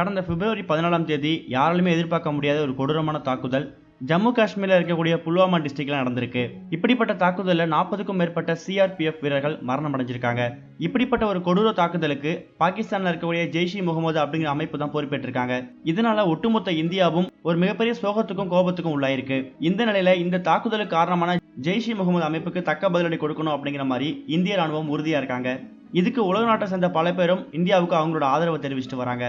கடந்த பிப்ரவரி பதினாலாம் தேதி யாராலுமே எதிர்பார்க்க முடியாத ஒரு கொடூரமான தாக்குதல் ஜம்மு காஷ்மீரில் இருக்கக்கூடிய புல்வாமா டிஸ்ட்ரிக்ட்ல நடந்திருக்கு. இப்படிப்பட்ட தாக்குதலில் நாற்பதுக்கும் மேற்பட்ட சிஆர்பிஎஃப் வீரர்கள் மரணம் அடைஞ்சிருக்காங்க இப்படிப்பட்ட ஒரு கொடூர தாக்குதலுக்கு பாகிஸ்தானில் இருக்கக்கூடிய ஜெய்ஷ் இ முகமது அப்படிங்கிற அமைப்பு தான் பொறுப்பேற்றிருக்காங்க. இதனால ஒட்டுமொத்த இந்தியாவும் ஒரு மிகப்பெரிய சோகத்துக்கும் கோபத்துக்கும் உள்ளாயிருக்கு. இந்த நிலையில இந்த தாக்குதலுக்கு காரணமான ஜெய்ஷ் இ முகமது அமைப்புக்கு தக்க பதிலடி கொடுக்கணும் அப்படிங்கிற மாதிரி இந்திய ராணுவம் உறுதியா இருக்காங்க. இதுக்கு உலக நாட்டை சேர்ந்த பல பேரும் இந்தியாவுக்கு அவங்களோட ஆதரவை தெரிவிச்சுட்டு வராங்க.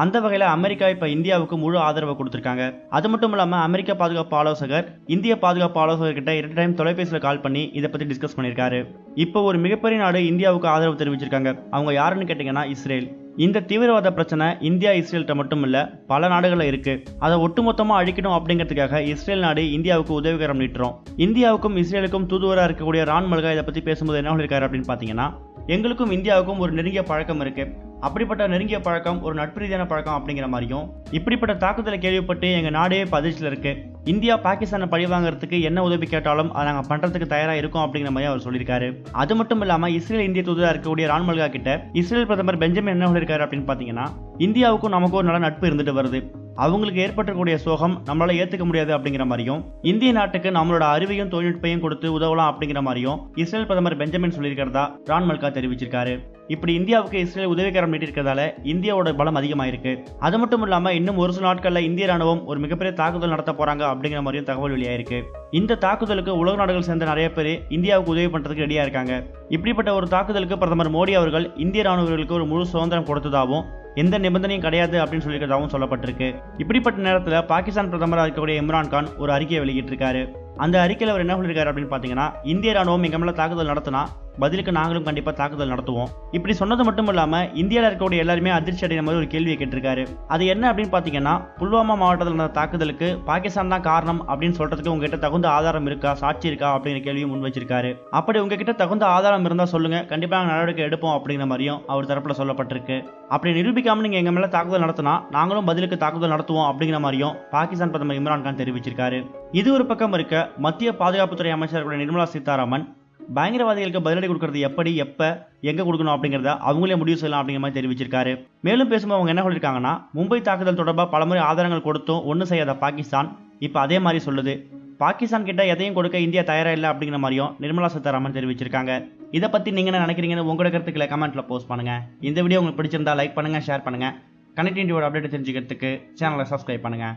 அந்த வகையில் அமெரிக்கா இப்போ இந்தியாவுக்கு முழு ஆதரவை கொடுத்துருக்காங்க. அது மட்டும் இல்லாமல் அமெரிக்க பாதுகாப்பு ஆலோசகர் இந்திய பாதுகாப்பு ஆலோசகர்கிட்ட இரண்டு டைம் தொலைபேசியில் கால் பண்ணி இதை பற்றி டிஸ்கஸ் பண்ணியிருக்காரு. இப்போ ஒரு மிகப்பெரிய நாடு இந்தியாவுக்கு ஆதரவு தெரிவிச்சிருக்காங்க. அவங்க யாருன்னு கேட்டிங்கன்னா இஸ்ரேல். இந்த தீவிரவாத பிரச்சனை இந்தியா இஸ்ரேல்கிட்ட மட்டும் இல்லை பல நாடுகளில் இருக்கு. அதை ஒட்டுமொத்தமாக அழிக்கணும் அப்படிங்கிறதுக்காக இஸ்ரேல் நாடு இந்தியாவுக்கு உதவிகரம் நீட்டுறோம். இந்தியாவுக்கும் இஸ்ரேலுக்கும் தூதுவராக இருக்கக்கூடிய ரான் மல்கா இதை பற்றி பேசும்போது என்ன சொல்லியிருக்காரு அப்படின்னு பார்த்தீங்கன்னா எங்களுக்கும் இந்தியாவுக்கும் ஒரு நெருங்கிய பழக்கம் இருக்கு. அப்படிப்பட்ட நெருங்கிய பழக்கம் ஒரு நட்பு ரீதியான பழக்கம் அப்படிங்கிற மாதிரியும் இப்படிப்பட்ட தாக்குதலை கேள்விப்பட்டு எங்கள் நாடே பதிர்ச்சியில் இருக்குது இந்தியா பாகிஸ்தானை பழி வாங்குறதுக்கு என்ன உதவி கேட்டாலும் அதை நாங்கள் பண்ணுறதுக்கு தயாராக இருக்கோம் அப்படிங்கிற மாதிரி அவர் சொல்லியிருக்காரு. அது மட்டும் இல்லாமல் இஸ்ரேல் இந்திய தூதராக இருக்கக்கூடிய ரான்மல்கா கிட்ட இஸ்ரேல் பிரதமர் பெஞ்சமின் என்ன சொல்லியிருக்காரு அப்படின்னு பார்த்தீங்கன்னா இந்தியாவுக்கும் நமக்கும் ஒரு நல்ல நட்பு இருந்துட்டு வருது. அவங்களுக்கு ஏற்பட்டக்கூடிய சோகம் நம்மளால ஏற்றுக்க முடியாது அப்படிங்கிற மாதிரியும் இந்திய நாட்டுக்கு நம்மளோட அறிவையும் தொழில்நுட்பையும் கொடுத்து உதவலாம் அப்படிங்கிற மாதிரியும் இஸ்ரேல் பிரதமர் பெஞ்சமின் சொல்லியிருக்கிறதா ராண்மல்கா தெரிவிச்சிருக்காரு. இப்படி இந்தியாவுக்கு இஸ்ரேல் உதவிகரம் நீட்டிருக்கிறதால இந்தியாவோட பலம் அதிகமாயிருக்கு. அது மட்டும் இல்லாமல் இன்னும் ஒரு சில நாட்களில் இந்திய ராணுவம் ஒரு மிகப்பெரிய தாக்குதல் நடத்த போறாங்க அப்படிங்கிற மாதிரியும் தகவல் வெளியாயிருக்கு. இந்த தாக்குதலுக்கு உலக நாடுகள் சேர்ந்த நிறைய பேர் இந்தியாவுக்கு உதவி பண்றதுக்கு ரெடியா இருக்காங்க. இப்படிப்பட்ட ஒரு தாக்குதலுக்கு பிரதமர் மோடி அவர்கள் இந்திய ராணுவர்களுக்கு ஒரு முழு சுதந்திரம் கொடுத்ததாகவும் எந்த நிபந்தனையும் கிடையாது அப்படின்னு சொல்லியிருக்கிறதாகவும் சொல்லப்பட்டிருக்கு. இப்படிப்பட்ட நேரத்தில் பாகிஸ்தான் பிரதமராக இருக்கக்கூடிய இம்ரான் கான் ஒரு அறிக்கையை வெளியிட்டிருக்காரு. அந்த அறிக்கையில் அவர் என்ன சொல்லியிருக்காரு அப்படின்னு பார்த்தீங்கன்னா இந்திய ராணுவம் எங்க மேலே தாக்குதல் நடத்தினா பதிலுக்கு நாங்களும் கண்டிப்பாக தாக்குதல் நடத்துவோம். இப்படி சொன்னது மட்டும் இல்லாமல் இந்தியாவில் இருக்கக்கூடிய எல்லாருமே அதிர்ச்சி அடைகிற மாதிரி ஒரு கேள்வியை கேட்டிருக்காரு. அது என்ன அப்படின்னு பார்த்தீங்கன்னா புல்வாமா மாவட்டத்தில் நடந்த தாக்குதலுக்கு பாகிஸ்தான் தான் காரணம் அப்படின்னு சொல்றதுக்கு உங்ககிட்ட தகுந்த ஆதாரம் இருக்கா சாட்சி இருக்கா அப்படிங்கிற கேள்வியும் முன் வச்சிருக்காரு. அப்படி உங்ககிட்ட தகுந்த ஆதாரம் இருந்தால் சொல்லுங்க கண்டிப்பாக நாங்கள் நடவடிக்கை எடுப்போம் அப்படிங்கிற மாதிரியும் அவர் தரப்புல சொல்லப்பட்டிருக்கு. அப்படி நிரூபிக்காம நீங்க எங்க மேல தாக்குதல் நடத்தினா நாங்களும் பதிலுக்கு தாக்குதல் நடத்துவோம் அப்படிங்கிற மாதிரியும் பாகிஸ்தான் பிரதமர் இம்ரான் கான் தெரிவிச்சிருக்காரு. இது ஒரு பக்கம் இருக்க மத்திய பாதுகாப்புத்துறை அமைச்சர் நிர்மலா சீதாராமன் பயங்கரவாதிகளுக்கு பதிலடி கொடுக்கறது எப்படி எப்ப எங்க கொடுக்கணும் அப்படிங்கறத அவங்களே முடிவு செய்யலாம் அப்படிங்கிற மாதிரி தெரிவிச்சிருக்காரு. மேலும் பேசும்போது அவங்க என்ன சொல்லியிருக்காங்கன்னா மும்பை தாக்குதல் தொடர்பாக பலமுறை ஆதாரங்கள் கொடுத்தும் ஒன்றும் செய்யாத பாகிஸ்தான். இப்போ அதே மாதிரி சொல்லுது. பாகிஸ்தான் கிட்ட எதையும் கொடுக்க இந்தியா தயாரா இல்லை அப்படிங்கிற மாதிரியும் நிர்மலா சீதாராமன் தெரிவிச்சிருக்காங்க. இதை பற்றி நீங்கள் என்ன நினைக்கிறீங்கன்னு உங்களோட கருத்துக்களை கமெண்ட்டில் போஸ்ட் பண்ணுங்கள் இந்த வீடியோ உங்களுக்கு பிடிச்சிருந்தா லைக் பண்ணுங்க ஷேர் பண்ணுங்க. கனெக்டிவிட்டியோட அப்டேட் தெரிஞ்சுக்கிறதுக்கு சேனலை சப்ஸ்கிரைப் பண்ணுங்கள்